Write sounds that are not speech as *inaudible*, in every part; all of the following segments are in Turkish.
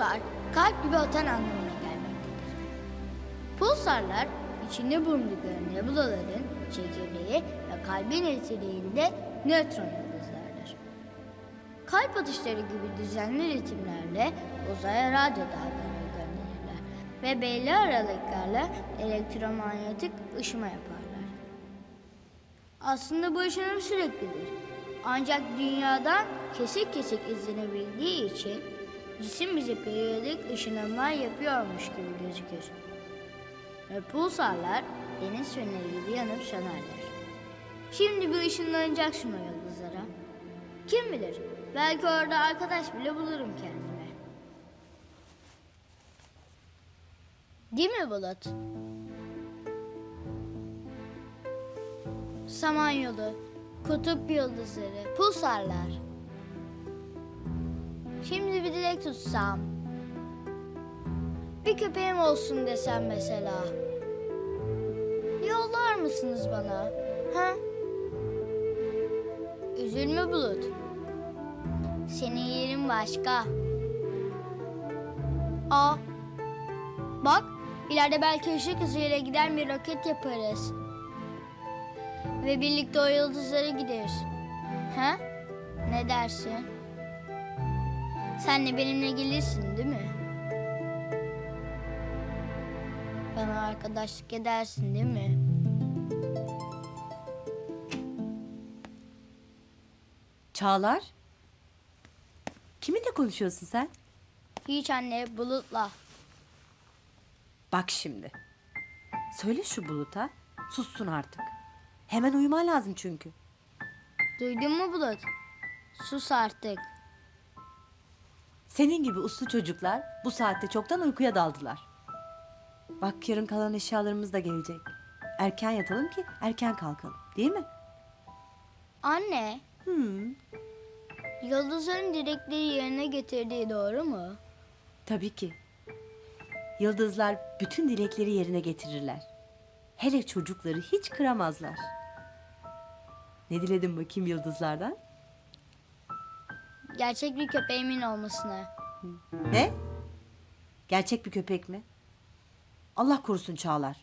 Pulsar, kalp gibi atan anlamına gelmektedir. Pulsarlar, içinde bulundukları nebulaların çekirdeği ve kalbin etkileğinde nötron yıldızlardır. Kalp atışları gibi düzenli ritimlerle uzaya radyo dalgaları gönderirler ve belli aralıklarla elektromanyetik ışıma yaparlar. Aslında bu ışınım süreklidir. Ancak dünyadan kesik kesik izlenebildiği için cisim bize periyodik ışınımlar yapıyormuş gibi gözükür. Ve pulsarlar deniz feneri gibi yanıp sönerler. Şimdi bir ışınlanacaksın o yıldızlara. Kim bilir belki orada arkadaş bile bulurum kendime. Değil mi Bulut? Samanyolu, kutup yıldızları, pulsarlar. Şimdi bir dilek tutsam. Bir köpeğim olsun desem mesela. Yollar mısınız bana? Ha? Üzülme Bulut. Senin yerin başka. Aa. Bak, ileride belki ışık hızıyla giden bir roket yaparız. Ve birlikte o yıldızlara gideriz. Ha? Ne dersin? Sen de benimle gelirsin değil mi? Bana arkadaşlık edersin değil mi? Çağlar? Kiminle konuşuyorsun sen? Hiç anne bulutla. Bak şimdi. Söyle şu buluta. Sussun artık. Hemen uyuman lazım çünkü. Duydun mu bulut? Sus artık. Senin gibi uslu çocuklar bu saatte çoktan uykuya daldılar. Bak yarın kalan eşyalarımız da gelecek. Erken yatalım ki erken kalkalım. Değil mi? Anne, Hmm, yıldızların dilekleri yerine getirdiği doğru mu? tabii ki. Yıldızlar bütün dilekleri yerine getirirler. Hele çocukları hiç kıramazlar. Ne diledin bakayım yıldızlardan? Gerçek bir köpeğimin olmasını. Ne? Gerçek bir köpek mi? Allah korusun Çağlar.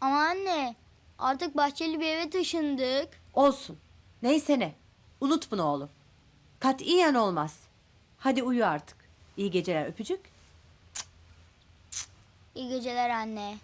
Ama anne, artık bahçeli bir eve taşındık. Olsun. Neyse ne. Unut bunu oğlum. Katiyen olmaz. Hadi uyu artık. İyi geceler öpücük. İyi geceler anne.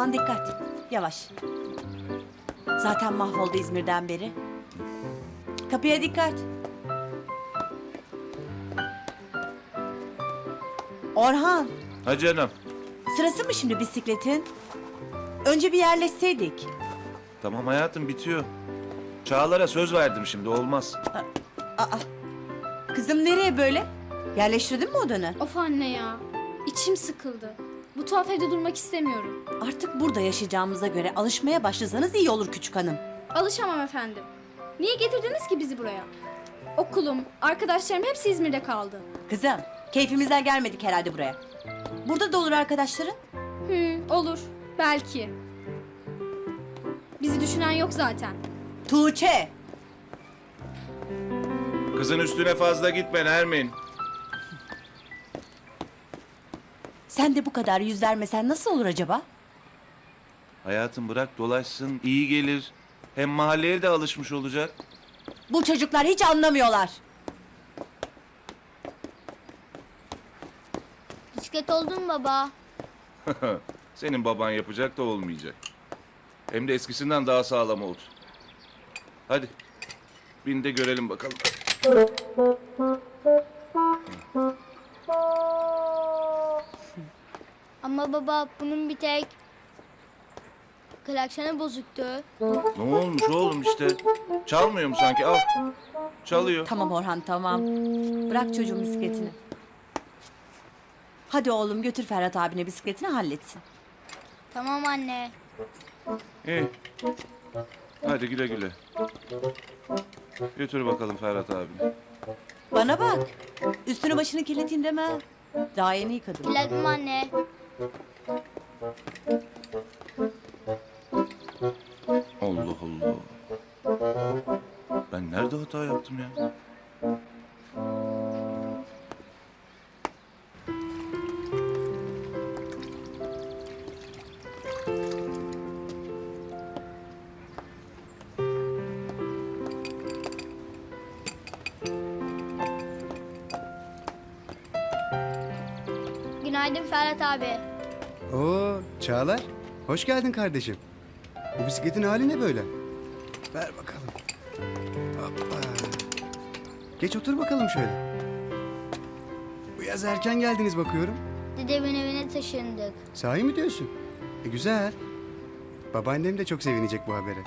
Aman dikkat. Yavaş. Zaten mahvoldu İzmir'den beri. Kapıya dikkat. Orhan, Ha canım. sırası mı şimdi bisikletin? Önce bir yerleşseydik. Tamam hayatım bitiyor. Çağlar'a söz verdim şimdi olmaz. Aa, kızım nereye böyle? Yerleştirdin mi odanı? Of anne ya. İçim sıkıldı. Bu tuhaf evde durmak istemiyorum. Artık burada yaşayacağımıza göre alışmaya başlasanız iyi olur küçük hanım. Alışamam efendim. Niye getirdiniz ki bizi buraya? Okulum, arkadaşlarım hepsi İzmir'de kaldı. Kızım, keyfimizden gelmedik herhalde buraya. Burada da olur arkadaşların. Hı, olur. Belki. Bizi düşünen yok zaten. Tuğçe, Kızın üstüne fazla gitme Nermin. Sen de bu kadar yüz vermesen nasıl olur acaba? Hayatım bırak dolaşsın iyi gelir. Hem mahalleye de alışmış olacak. Bu çocuklar hiç anlamıyorlar. Bisiklet oldun mu baba? *laughs* Senin baban yapacak da olmayacak. Hem de eskisinden daha sağlam oldu. Hadi. Bin de görelim bakalım. *laughs* Ama baba bunun bir tek klaksonu bozuktu. Ne olmuş oğlum işte. Çalmıyor mu sanki? Al. Çalıyor. Tamam Orhan tamam. Bırak çocuğun bisikletini. Hadi oğlum götür Ferhat abine bisikletini halletsin. Tamam anne. İyi. Hadi güle güle. Götür bakalım Ferhat abi. Bana bak. Üstünü başını kirleteyim deme. ha. Daha yeni yıkadım. Dilerim anne. Allah Allah. Ben nerede hata yaptım ya? Günaydın Ferhat abi. Oo Çağlar. Hoş geldin kardeşim. Bu bisikletin hali ne böyle? Ver bakalım. Hoppa. Geç otur bakalım şöyle. Bu yaz erken geldiniz bakıyorum. Dedemin evine taşındık. Sahi mi diyorsun? E güzel. Babaannem de çok sevinecek bu habere.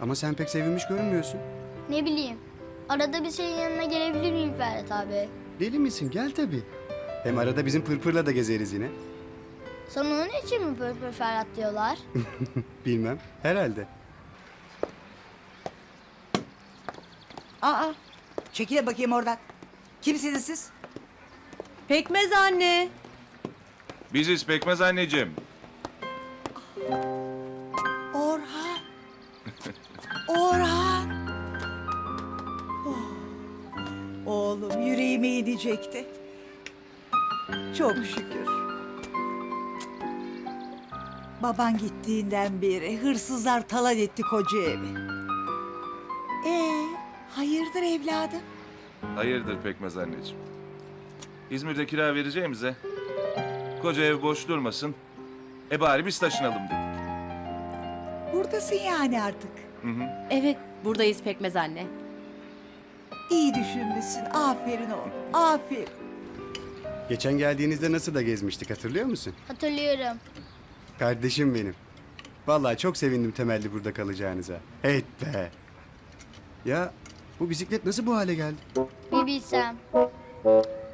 Ama sen pek sevinmiş görünmüyorsun. Ne bileyim. Arada bir senin yanına gelebilir miyim Ferhat abi? Deli misin? Gel tabii. Hem arada bizim pırpırla da gezeriz yine. Sana onun için mi Pırpır Ferhat diyorlar? *laughs* Bilmem. Herhalde. Aa, Çekile bakayım oradan. Kimsiniz siz? pekmez anne. Biziz pekmez anneciğim. Orhan. Orhan. Oh. Oğlum yüreğime inecekti. Çok şükür. Baban gittiğinden beri hırsızlar talan etti koca evi. Ee, hayırdır evladım? Hayırdır pekmez anneciğim. İzmir'de kira vereceğimize koca ev boş durmasın. E bari biz taşınalım dedik. Buradasın yani artık. Evet, buradayız pekmez anne. İyi düşünmüşsün. Aferin oğlum. Aferin. Geçen geldiğinizde nasıl da gezmiştik hatırlıyor musun? Hatırlıyorum. Kardeşim benim. Vallahi çok sevindim temelli burada kalacağınıza. Evet be. Ya bu bisiklet nasıl bu hale geldi? Bir bilsem.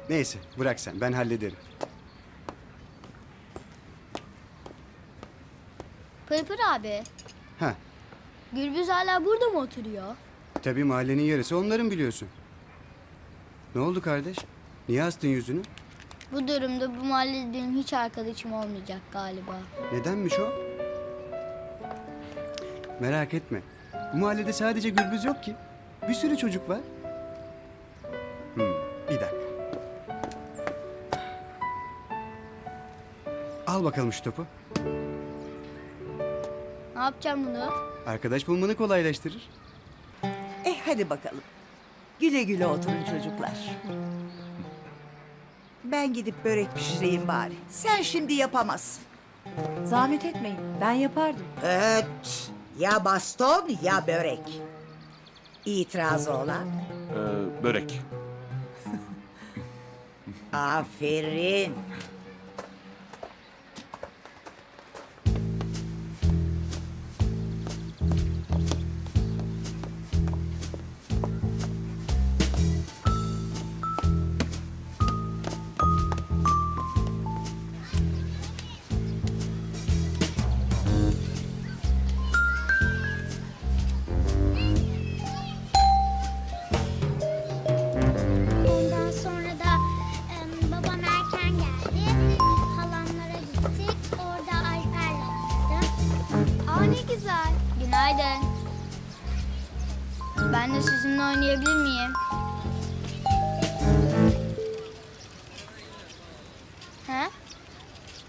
Neyse bırak sen ben hallederim. Pırpır abi. Ha Gürbüz hala burada mı oturuyor? tabii mahallenin yarısı onların biliyorsun. Ne oldu kardeş? Niye astın yüzünü? Bu durumda bu mahallede benim hiç arkadaşım olmayacak galiba. Nedenmiş o? Merak etme. Bu mahallede sadece Gürbüz yok ki. Bir sürü çocuk var. Hmm, bir dakika. Al bakalım şu topu. Ne yapacağım bunu? Arkadaş bulmanı kolaylaştırır. Eh hadi bakalım. Güle güle oturun çocuklar. Ben gidip börek pişireyim bari. Sen şimdi yapamazsın. Zahmet etmeyin, ben yapardım. Evet. Ya baston ya börek. İtirazı olan. Ee, börek. Aferin. Günaydın. Ben de sizinle oynayabilir miyim? He?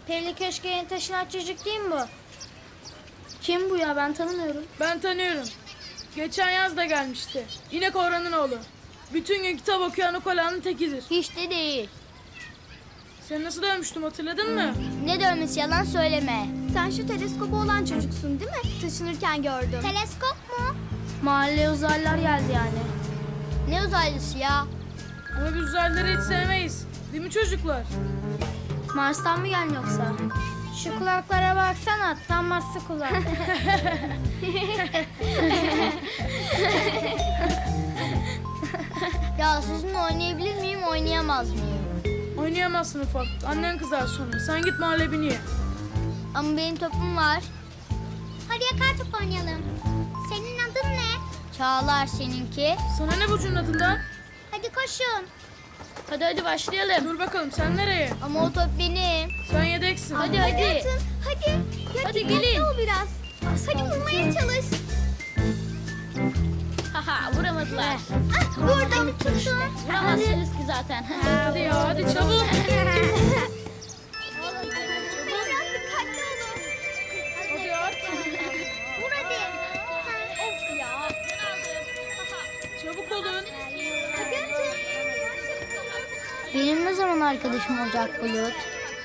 Perili Köşk'e yeni taşınan çocuk değil mi bu? Kim bu ya ben tanımıyorum. Ben tanıyorum. Geçen yaz da gelmişti. Yine Koran'ın oğlu. Bütün gün kitap okuyan o kolanın tekidir. Hiç de değil. Seni nasıl dövmüştüm hatırladın mı? Ne dövmesi yalan söyleme. Sen şu teleskobu olan çocuksun değil mi? Taşınırken gördüm. Teleskop mu? Mahalleye uzaylılar geldi yani. Ne uzaylısı ya? Ama biz uzaylıları hiç sevmeyiz. Değil mi çocuklar? Mars'tan mı gel yoksa? Şu kulaklara baksana, tam Mars'ı kulak. *laughs* ya sizinle oynayabilir miyim, oynayamaz mıyım? Oynayamazsın ufak. Annen kızar sonra. Sen git mahalle biniye. Ama benim topum var. Hadi yakar top oynayalım. Senin adın ne? Çağlar seninki. Sana ne Burcu'nun adından? Hadi koşun. Hadi hadi başlayalım. Dur bakalım sen nereye? Ama o top benim. Sen yedeksin. Hadi hadi. Atın. Hadi. Ya Hadi gelin. ol biraz. Hadi vurmaya çalış. Haha vuramadılar. Ah, vurdum tutun. Vuramazsınız ki zaten. Hadi ya hadi çabuk. *laughs* ne zaman arkadaşım olacak Bulut?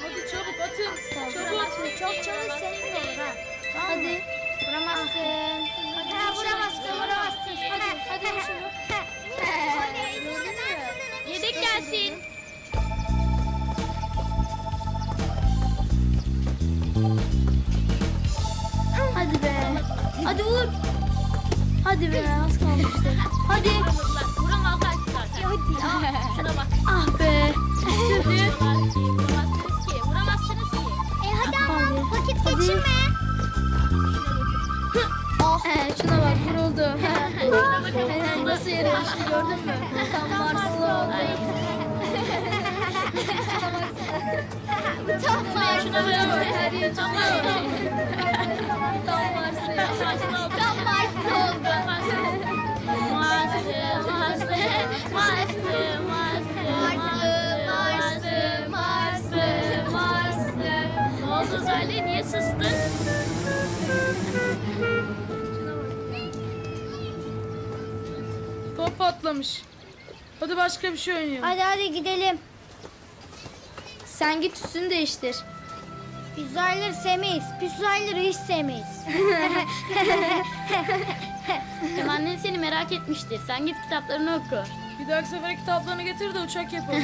Hadi çabuk atın. Çabuk. Çok çalış senin de olur ha. Hadi. Vuramazsın. Ha, vuramazsın, vuramazsın. Hadi, hadi vur şunu. Yedek gelsin. Hadi be. Hadi vur. Hadi be az kalmıştı. Hadi. Vuramazlar ki zaten. Hadi. Ah be. Hadi. Vuramazsınız ki. Vuramazsınız ki. E hadi ama vakit geçirme. Oh. şuna bak vuruldu. Nasıl yere düştü gördün mü? Tam Marslı oldu. Tam var. Şuna bak. *laughs* Tam Marslı. Top patlamış. Hadi başka bir şey oynayalım. Hadi hadi gidelim. Sen git üstünü değiştir. Biz uzaylıları sevmeyiz. Biz uzaylıları hiç sevmeyiz. *laughs* Hem annen seni merak etmiştir. Sen git kitaplarını oku. Bir dahaki sefere kitaplarını getir de uçak yapalım. *laughs*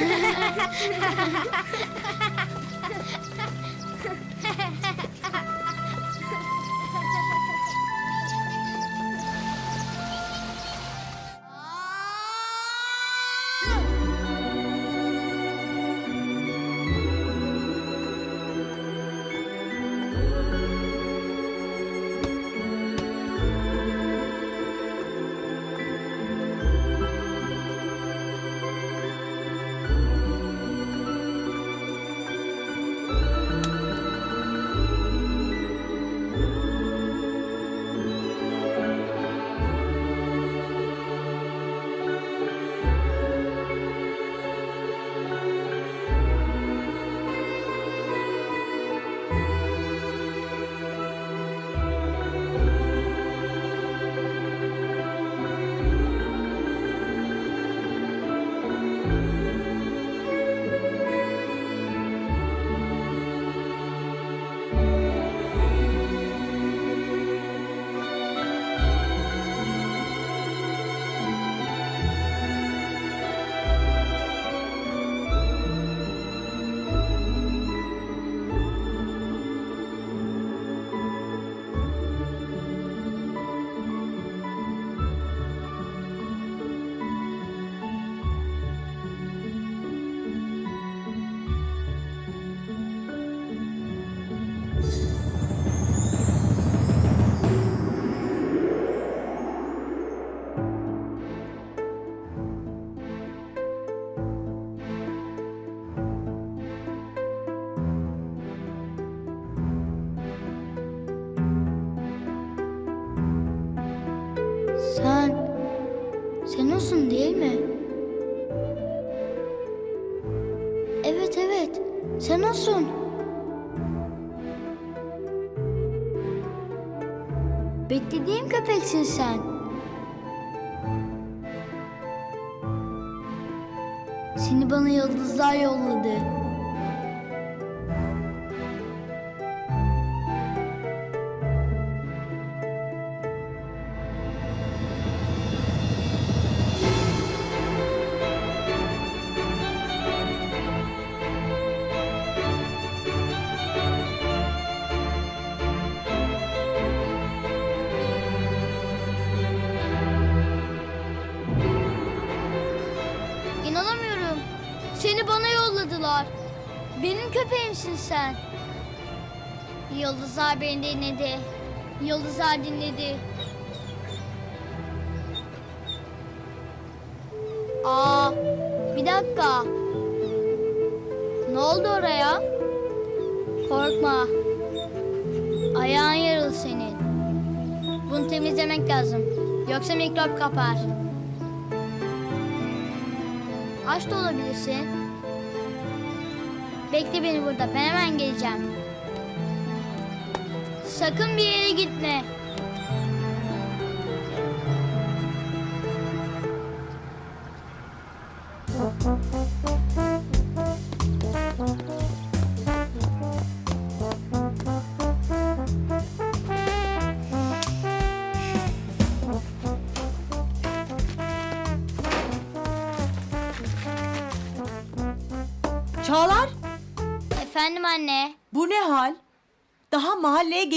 Evet. Sen olsun. Beklediğim köpeksin sen. Seni bana yıldızlar yolladı. Seni bana yolladılar. Benim köpeğimsin sen. Yıldızlar beni dinledi. Yıldızlar dinledi. Aa, bir dakika. Ne oldu oraya? Korkma. Ayağın yaralı senin. Bunu temizlemek lazım. Yoksa mikrop kapar. Aç da olabilirsin. Bekle beni burada. Ben hemen geleceğim. Sakın bir yere gitme.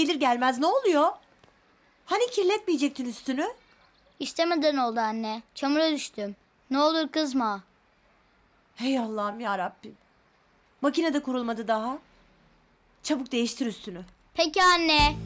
Gelir gelmez ne oluyor? Hani kirletmeyecektin üstünü? İstemeden oldu anne. Çamura düştüm. Ne olur kızma. Hey Allah'ım ya Rabbim. Makine de kurulmadı daha. Çabuk değiştir üstünü. Peki anne.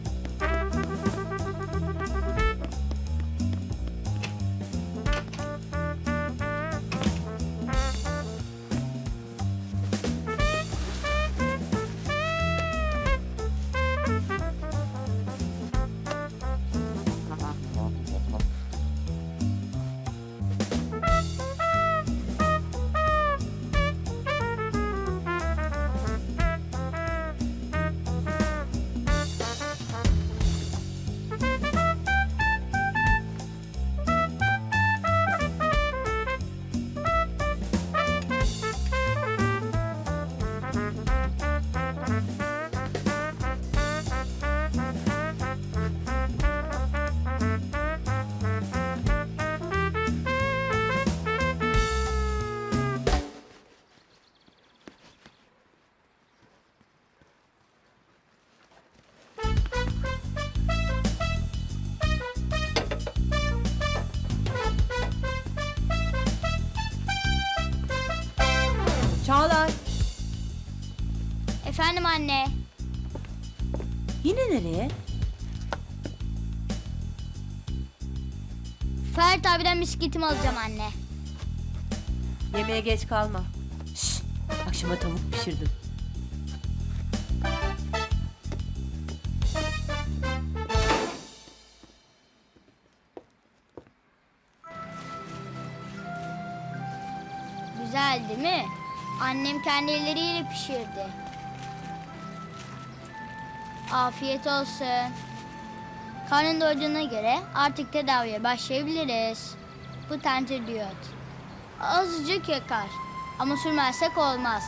Anne. Yine nereye? Ferhat abiden bisikletimi alacağım anne. Yemeğe geç kalma. Şşt, akşama tavuk pişirdim. Güzel değil mi? Annem kendi elleriyle pişirdi. Afiyet olsun. Karnın doyduğuna göre artık tedaviye başlayabiliriz. Bu tentridiyot. Azıcık yakar. Ama sürmezsek olmaz.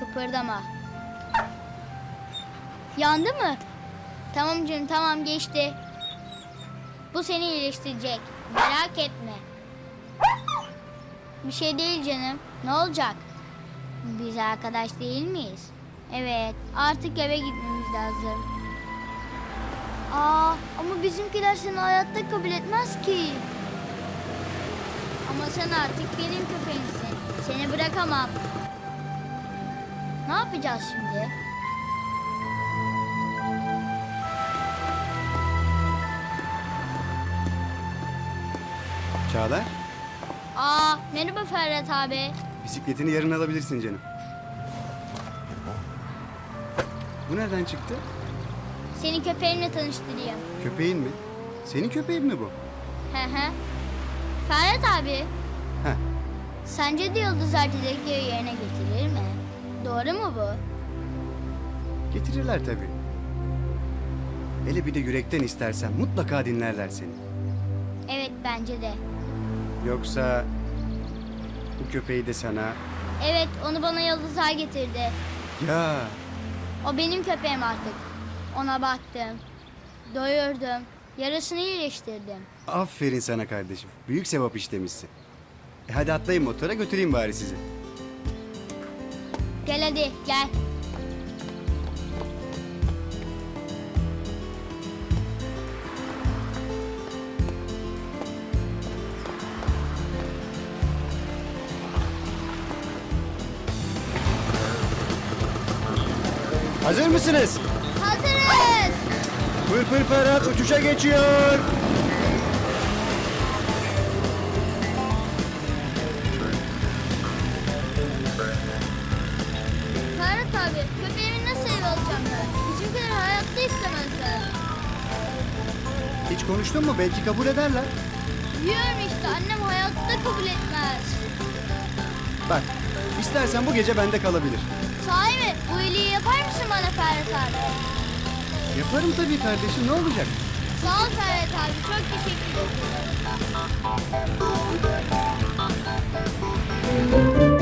Kıpırdama. Yandı mı? Tamam canım tamam geçti. Bu seni iyileştirecek. Merak etme. Bir şey değil canım. Ne olacak? Biz arkadaş değil miyiz? Evet, artık eve gitmemiz lazım. Aa, ama bizimkiler seni hayatta kabul etmez ki. Ama sen artık benim köpeğimsin. Seni bırakamam. Ne yapacağız şimdi? Çağlar, Aa, merhaba Ferhat abi. bisikletini yarın alabilirsin canım. Bu nereden çıktı? Seni köpeğimle tanıştırayım. Köpeğin mi? Senin köpeğin mi bu? Hı hı. Ferhat abi, Heh, sence de yıldızlar dilekleri yerine getirir mi? Doğru mu bu? getirirler tabii. Hele bir de yürekten istersen mutlaka dinlerler seni. Evet bence de. Yoksa bu köpeği de sana... Evet onu bana yıldızlar getirdi. Ya O benim köpeğim artık. Ona baktım. Doyurdum. Yarasını iyileştirdim. aferin sana kardeşim. Büyük sevap işlemişsin. E hadi atlayın motora götüreyim bari sizi. Gel hadi gel. Hazır mısınız? Hazırız. Pırpır Ferhat uçuşa geçiyor. Ferhat abi köpeğimi nasıl eve alacağım ben? Bizimkiler hayatta istemezler. Hiç konuştun mu? Belki kabul ederler. Diyorum işte annem hayatta kabul etmez. Bak, istersen bu gece bende kalabilir. Sahi mi? Bu iyiliği yapar mısın bana Ferhat abi? Yaparım tabii kardeşim, ne olacak? Sağ ol Ferhat abi. Çok teşekkür ederim.